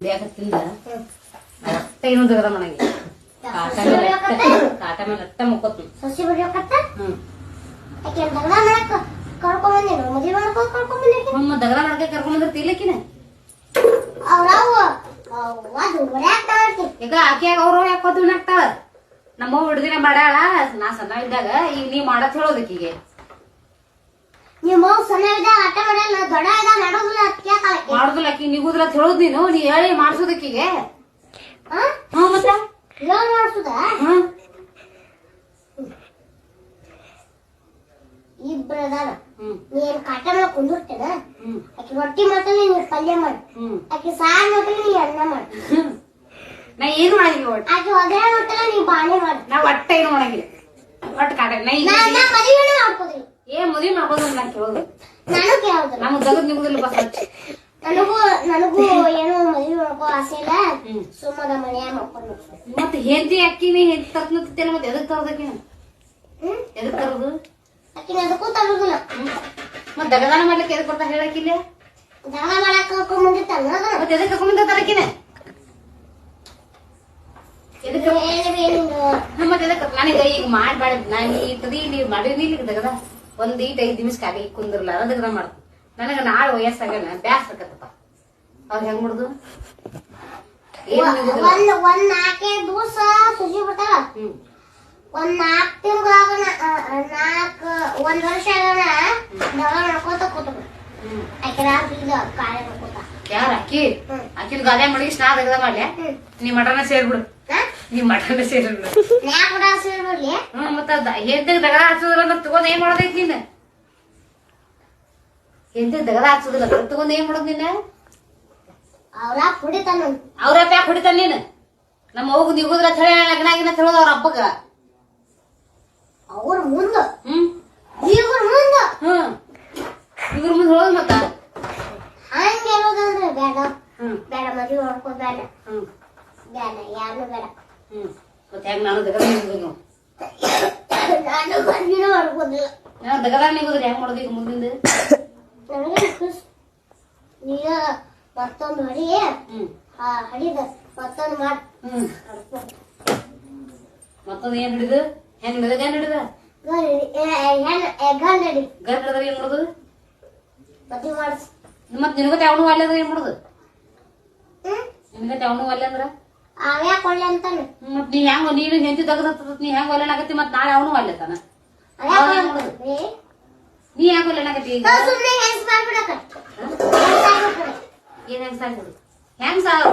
ಬೇಕತ್ತಿಂದ ಅಟ್ಟ ಏನು ತೆಗದ ಮನೆಗೆ. ಕಾಟ ಮೇಲೆ ಕಾಟ ಮೇಲೆ ಅಟ್ಟ ಮುಕ್ಕೋತ್ ಸಸಿ ಬಡಿಯೋಕತ್ತ ಹ್ಮ್. ಆಕೆ ದಗದ ಮಾಡಕ್ ಕರ್ಕೊಂಡ್ ಬಂದಿನ ಮದ್ವೆ ಮಾಡ್ಕೊಂಡ್ ಕರ್ಕೊಂಡ್ ಬಂದಿನಿ ಹ್ಮ್ ದಗದ ಮಾಡಕ್ಕೆ ಕರ್ಕೊಂಡ್ ಬಂದ್ರೆ ತಿಲಕಿನ ಅವ್ರವು ಅದು ಹೊಡ್ಯಾಕ ಮಾಡ್ತಿ ಈಗ ಆಕೆಯಾಗ ಅವ್ರು ಯಾಕೆ ಕೊತ್ತು ಹಾಕ್ತಾಳ? ನಮ್ಮ ಹುಡುಗಿನ ಮಾಡ್ಯಾಳ ನಾ ಸಣ್ಣ ಇದ್ದಾಗ ಈಗ ನೀ ಮಾಡತ್ ಹೇಳೋದಕ್ಕೀಗೆ ನಿಮ್ಮ ಅವ್ವ ಸಣ್ಣ ಇದ್ದಾಗ ಆಟ ಮಾಡಲ್ಲ ದೊಡ್ಡ ಇದ್ದಾಗ ಮಾಡೋದಿಲ್ಲ ಅದಕ್ಕೆ ಕಾಲಕ್ಕೆ ಮಾಡುದಿಲ್ಲ ಆಕಿ ನಿಗುದಿಲ್ಲ ಅಂತ ಹೇಳೋದ್ ನೀನು ನೀ ಹೇಳಿ ಮಾಡ್ಸೋದಕ್ಕೀಗೆ. ಹಾ ಮತ್ತ? ಮಾಡ್ಸುದ? ಹ್ಮ್. ಇಬ್ರು ಅದಾರ. ಹ್ಮ್. ನೀನ್ ಕಾಟ ಮೇಲೆ ಕುಂದಿರ್ತೇನ? ಹ್ಮ್. ಆಕಿ ರೊಟ್ಟಿ ಮಾಡ್ತಾನೆ ನೀ ಪಲ್ಯ ಮಾಡು. ಹ್ಮ್. ಆಕಿ ಸಾರ್ ಮಾಡ್ತಾನೆ ನೀ ಅನ್ನ ಮಾಡು. ನಾ ಏನು ಮಾಡಂಗಿಲ್ಲ ಒಟ್ಟು? ಆಕಿ ಒಗ್ಗರಣೆ ಮಾಡ್ತಾನೆ ನೀ ಬಾಳೆ ಮಾಡು. ನಾ ಒಟ್ಟ ಏನು ಮಾಡಂಗಿಲ್ಲ. ಒಟ್ಟು ಕಾಟ ನಾ ನಾ ಮಾಡ್ಕೋದ್ರಿ ಏನ್ ಮದುವೆ ಮಾಡ್ಬೋದು ನಾ ಕೇಳೋದು ನಾನು ಕೇಳೋದು ನಮ್ಗ್ ದಗದ್ ನಿಗುದಿಲ್ಲ ಬಸ್ ನನಗೂ ನನಗೂ ಏನೋ ಮದುವೆ ಮಾಡ್ಕೋ ಆಸೆ ಇಲ್ಲ. ಸುಮ್ಮದ ಮನೆಯ ಮಾಡ್ಕೊಂಡು ಮತ್ತೆ ಅಕ್ಕಿನಿ ಮತ್ತೆ ಎದಕ್ ತರೋದಕ್ಕಿನ ಎದಕ್ ತರೋದು? ಆಕಿನ ಅದಕ್ಕೂ ತರುದಿಲ್ಲ. ಹ್ಮ್. ಮತ್ ದಗದಾನ ಮಾಡ್ಲಿಕ್ಕೆ ಎದಕ್ ಬರ್ತಾ ಹೇಳಕ್ಕಿಲ್ಲ ಮಾಡಕ್ ಮತ್ತೆ ಎದಕ್ ಮತ್ತೆ ಎದಕ್ ನನಗ ಈಗ ಮಾಡ್ಬೇಡ ನಾನು ಈ ತದಿ ನೀವು ಮಾಡಿದ್ನಿ ಈಗ ದಗದ? ಒಂದ್ ಈಟ್ ಐದ್ ನಿಮಿಷ ಖಾಲಿ ಕುಂದಿರ್ಲ ಅದಕ್ಕೆ ದಗದ ಮಾಡ್ತೀನಿ. ನನಗ ನಾಳೆ ವಯಸ್ಸಾಗನ ಬ್ಯಾಸ್ ಆಗತ್ತಪ್ಪ ಅವ್ರ ಹೆಂಗ್ ಮಾಡುದು. ಒಂದ್ ಒಂದ್ ನಾಲ್ಕೈದು ದಿವಸ ಸುಜಿ ಬಿಡ್ತಾರ ಹ್ಮ್. ಒಂದ್ ನಾಲ್ಕ್ ತಿಂಗಳಾಗ ನಾಲ್ಕ ಒಂದ್ ವರ್ಷ ಆಗೋಣ ದಗ ಮಾಡ್ಕೋತ ಕೂತ್ಬಿಡು. ಆಕೆ ರಾತ್ರಿ ಕಾರ್ಯ ಮಾಡ್ಕೋತ ಯಾರ ಅಕ್ಕಿ? ಅಕ್ಕಿನ ಗಾದೆ ಮಾಡಿ ಸ್ನಾನ ತೆಗ್ದ ಮಾಡ್ಲೆ? ನೀ ಮಟನ ಸೇರ್ಬಿಡು. ಹಾ? ನೀ ಮಟನ ಸೇರ್ಬಿಡು ನಾ ಕೂಡ ಸೇರ್ಬಿಡ್ಲಿ ಹ್ಮ್ ಮತ್ತ ಹೆಂಡಗ್ ದಗದ ಹಚ್ಚೋದ್ರ ಅಂತ ತಗೊಂಡ್ ಏನ್ ಮಾಡೋದೈತಿ ನೀನ್? ಹೆಂಡಗ್ ದಗದ ಹಚ್ಚೋದಿಲ್ಲ ತಗೊಂಡ್ ಏನ್ ಮಾಡೋದ್ ನಿನ್ನ ಅವ್ರ ಕುಡಿತಾನ ಅವ್ರ ಪ್ಯಾಕ್ ಹೊಡಿತಾನ ನೀನ್? ನಮ್ಮ ಅವ್ಗ ನಿಗುದ್ರ ಅಂತ ಹೇಳಿ ಲಗ್ನ ಆಗಿನ ಅಂತ ಹೇಳೋದು ಅವ್ರ ಅಪ್ಪಗ. ಅವ್ರ ಮುಂದ. ಹ್ಮ್. ಇವ್ರ ಮುಂದ. ಹ್ಮ್. ಇವ್ರ ಮುಂದೆ ಹೇಳೋದು ಮತ್ತ? ಹಂಗ ಹೇಳೋದಂದ್ರೆ ಬೇಡ. ಹ್ಮ್. ಬೇಡ ಮದುವೆ ಮಾಡ್ಕೋ ಬೇಡ. ಹ್ಮ್. ಬೇಡ ಯಾರು ಬೇಡ. ಮತ್ತೆ ಹೆಂಗ್ ನಾನು ದಗದ ನಿಗುದು ನಾನು ಮದುವೆ ಮಾಡ್ಕೋದಿಲ್ಲ ನಾನು ದಗದ ನಿಗುದ್ರ ಹೆಂಗ್ ಮಾಡೋದು ಈಗ ಮುಂದಿಂದ? ನನಗೆ ನೀಗ ಮತ್ತೊಂದು ಹಡಿ ಆ ಹಡಿದ ಮತ್ತೊಂದು ಮಾಡ್ ಮತ್ತೊಂದ್ ಏನ್ ಹಿಡಿದು? ಹೆಂಗ್ ಹಿಡಿದ ಹೆಂಗ್ ಹಿಡಿದ? ಗಂಡ ಹಡಿ ಗರ್ ಹಿಡಿದ್ರ ಏನ್ ಮಾಡೋದು? ಮದುವೆ ಮಾಡ್. ಮತ್ ನಿನಗತ್ತೆ ಅವನು ಅಲ್ಲ ಅಂದ್ರೆ ಏನ್ ಮಾಡೋದು? ನಿನಗತ್ತೆ ಅವನು ಅಲ್ಲ ಅಂದ್ರ? ಅವ್ಯಾಕ ಒಳ್ಳೆ ಅಂತಾನೆ. ಮತ್ ನೀ ಹೆಂಗ ನೀನು ಹೆಂಡತಿ ತೆಗದ ನೀ ಹೆಂಗ್ ಒಲ್ಲೆನಾಗತ್ತಿ ಮತ್ ನಾಳೆ ಅವನು ಮಾಡೋದು? ನೀ ಹೆಂಗ್ ಒಲ್ಲೆನಾಗತ್ತಿ ಏನ್ ಹೆಂಗ್ ಸಾಕ್ಬಿಡು ಹೆಂಗ್ ಸಾ